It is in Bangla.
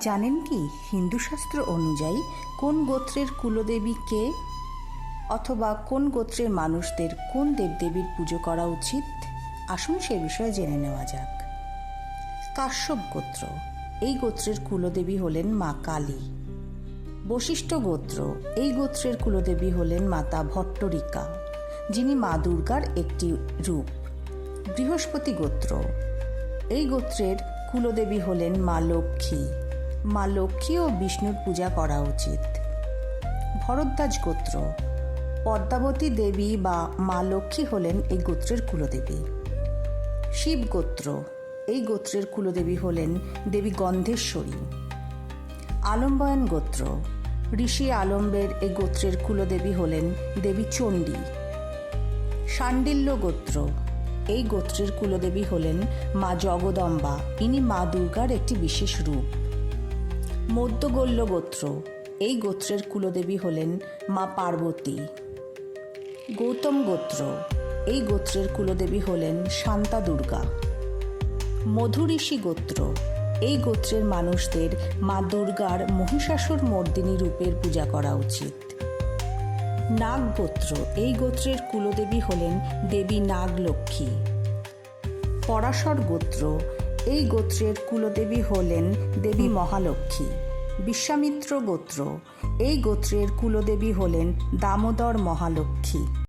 জানেন কি? হিন্দু শাস্ত্র অনুযায়ী কোন গোত্রের কুলদেবী কে? অথবা কোন গোত্রের মানুষদের কোন দেবদেবীর পুজো করা উচিত? আসুন সে বিষয়ে জেনে নেওয়া যাক। কাশ্যপ গোত্র। এই গোত্রের কুলদেবী হলেন মা কালী। বশিষ্ঠ গোত্র। এই গোত্রের কুলদেবী হলেন মাতা ভট্টরিকা, যিনি মা দুর্গার একটি রূপ। বৃহস্পতি গোত্র। এই গোত্রের কুলদেবী হলেন মা লক্ষ্মী। মা লক্ষ্মী ও বিষ্ণুর পূজা করা উচিত। ভরদ্বাজ গোত্র, পদ্মাবতী দেবী বা মা লক্ষ্মী হলেন এই গোত্রের কুলদেবী। শিব গোত্র, এই গোত্রের কুলদেবী হলেন দেবী গন্ধেশ্বরী। আলম্বয়ন গোত্র, ঋষি আলম্বের এই গোত্রের কুলদেবী হলেন দেবী চণ্ডী। শাণ্ডিল্য গোত্র, এই গোত্রের কুলদেবী হলেন মা জগদম্বা। ইনি মা দুর্গার একটি বিশেষ রূপ। মধ্যগোল্য গোত্র। এই গোত্রের কুলদেবী হলেন মা পার্বতী। গৌতম গোত্র। এই গোত্রের কুলদেবী হলেন শান্তা দুর্গা। মধুঋষি গোত্র। এই গোত্রের মানুষদের মা দুর্গার মহিষাসুর মর্দিনী রূপের পূজা করা উচিত। নাগ গোত্র। এই গোত্রের কুলদেবী হলেন দেবী নাগলক্ষ্মী। পরাশর গোত্র। এই গোত্রের কুলদেবী হলেন দেবী মহালক্ষ্মী। বিশ্বামিত্র গোত্র। এই গোত্রের কুলদেবী হলেন দামোদর মহালক্ষ্মী।